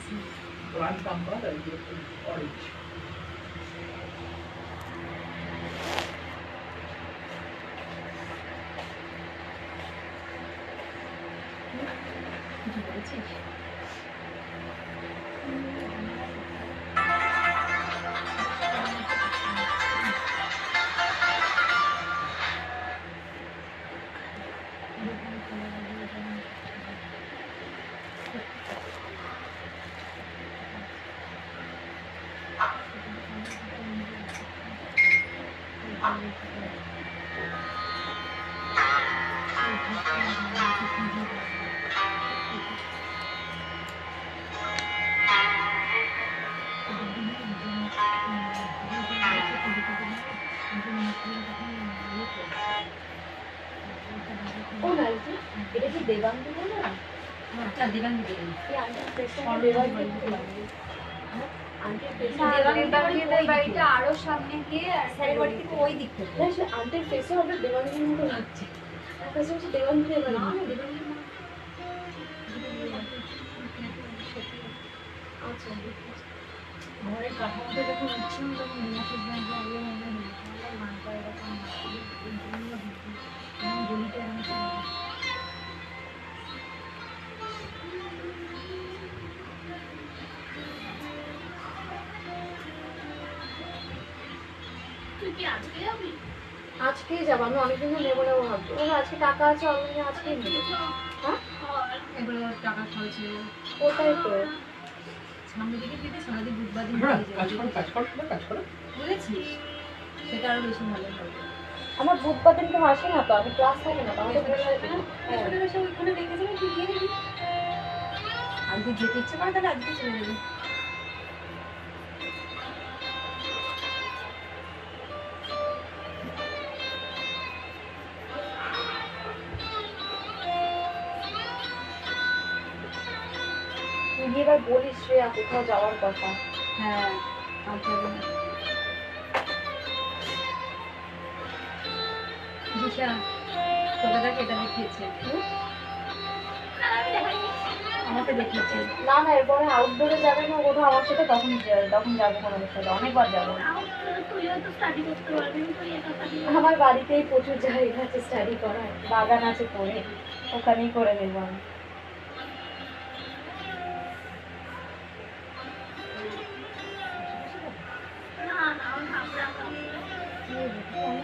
Orange bumper and the orange. কিছু বলেছিস 내방도 네 하나. 자, 내방도 되네. 야, 안 돼. 내방도 되네. আরও সামনে গিয়ে ওই দিক থেকে। না আন্টির ফেসও হবে দেবাঙ্গির মতো লাগছে। আমার কাছে হচ্ছে দেবাঙ্গি দেবাঙ্গি না, না, দেবাঙ্গি আচ্ছা ঘরের কাঠামোটা যখন উঠছিল তখন নিরাশের ব্যাংকে আগে মনে হয়েছিল মানটা এরকম জন্য জমিটা এরকম আজকেই যাব আমি অনেকদিন ধরে নেব নেব ভাবছি। ও আজকে টাকা আছে অনলাইনে আজকেই নেব। হ্যাঁ? এগুলো টাকা খরচে ওটাই তো। সামনে দিকে দিতে সারাদিন বুধবার দিন হ্যাঁ, কাজ যাবে। করো কাজ করো কাজ করো। বুঝেছিস? সেটা আরও বেশি ভালো হবে। আমার বুধবার দিনকে আসে না তো আমি ক্লাস থাকে না তো রাখবে না। হ্যাঁ যাবে তুই গিয়ে যেতে ইচ্ছে করে তাহলে আজকে চলে যাবে। তুই এবার বলিস শ্রেয়া কোথাও যাওয়ার কথা। হ্যাঁ আর যাবে না দিশা তোকে দেখ এটা দেখিয়েছে। আমাকে দেখিয়েছে। না না এরপরে আউটডোরে যাবে না কোথাও আমার সাথে তখন তখন যাব কোনো সাথে অনেকবার যাব। আমার বাড়িতেই প্রচুর জায়গা আছে স্টাডি করার বাগান আছে পড়ে ওখানেই করে নেব আমি।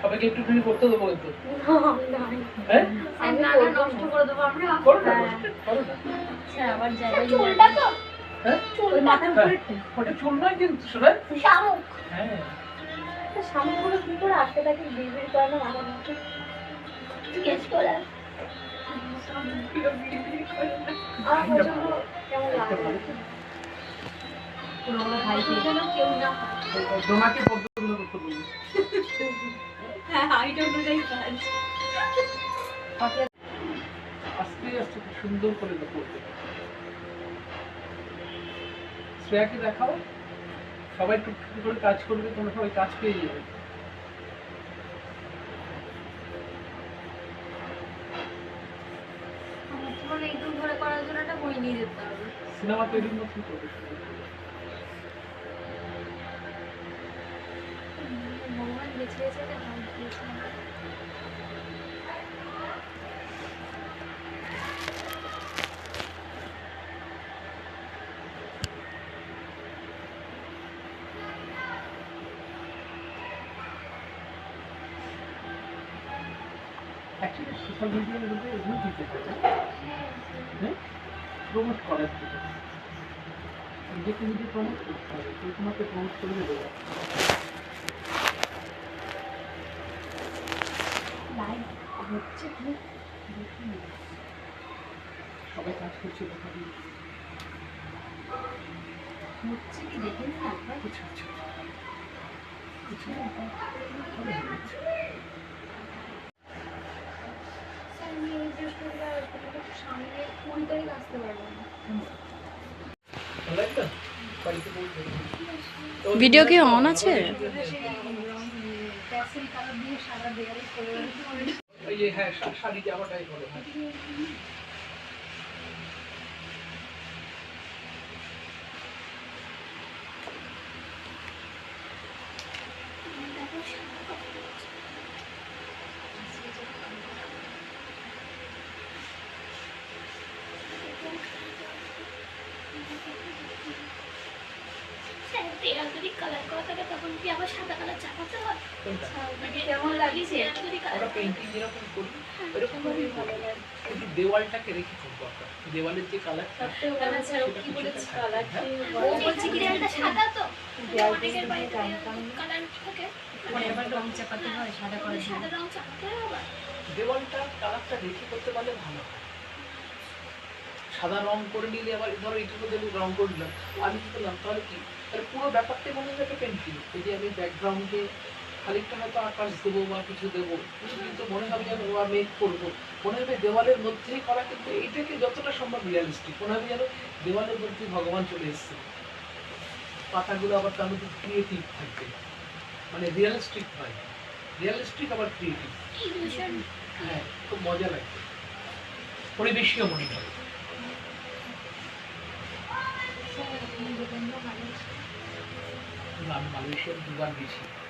সবাইকে একটুখানি করতে দেবো কিন্তু। হ্যাঁ? তোমাকে পদ্ধতিগুলো করতে বলি হ্যাঁ হাইট অনুযায়ী কাজ। আস্তে আস্তে খুব সুন্দর করে করতে শ্রেয়াকে দেখাও। সবাই টুকটুকি করে কাজ করবে তোমরা সবাই কাজ পেয়ে যাবে। সিনেমা তৈরির মতন করবে সবাই। ভগবান বেছে বেছে একটা হাত দিয়েছে আমাকে। অ্যাকচুয়ালি সোশ্যাল মিডিয়ার মধ্যে এগুলো দিতে হবে হ্যাঁ প্রমোট করার জন্য। নিজেকে নিজে প্রমোট করতে হবে কেউ তোমাকে প্রমোট করে দেবে সবাই কাজ করছে দেখা দিয়ে হচ্ছে কি দেখে একবার আচ্ছা আচ্ছা আচ্ছা হবে, আচ্ছা। সামনে কুড়ি তারিখ আসতে পারব না ভিডিও কি অন আছে? যে হ্যাঁ শাড়ি জামাটাই বলে হ্যাঁ। কালার করা থাকে তখন কি আবার সাদা কালার চাপাতে হয়? মানে কেমন লাগছে? আমরা পেন্টিং যেরকম করি ওরকম ভাবেই করি। কিন্তু দেওয়ালটাকে রেখে করব আমরা দেওয়ালের যে কালারটা তাহলে স্যার ও কি বলেছে কালারটি ও বলছে? কি সাদা তো। অনেকের বাড়িতে কালার থাকে। মানে এবার রং চাপাতে হয় সাদা করে সাদা রং চাপাতে হয় আবার। দেওয়ালটা কালারটা রেখে করতে পারলে ভালো হয়। সাদা রং করে নিলে আবার ধরো এইটুকু যদি রং করে দিলাম আমি কি করলাম তাহলে কি তাহলে পুরো ব্যাপারটাই মনে হয় একটা পেন্টিং। এই যে আমি ব্যাকগ্রাউন্ডে খানিকটা হয়তো আকাশ দেবো বা কিছু দেবো, কিন্তু মনে হবে যেন বা মেঘ করব। মনে হবে দেওয়ালের মধ্যেই করা, কিন্তু এইটাকে যতটা সম্ভব রিয়ালিস্টিক মনে হবে যেন দেওয়ালের মধ্যে ভগবান চলে এসছে। পাতাগুলো আবার তার মধ্যে ক্রিয়েটিভ থাকবে। মানে রিয়ালিস্টিক হয়। রিয়ালিস্টিক আবার ক্রিয়েটিভ হ্যাঁ খুব মজা লাগবে। পরিবেশীয় মনে হবে আমি মালয়েশিয়ার দুবার গেছি।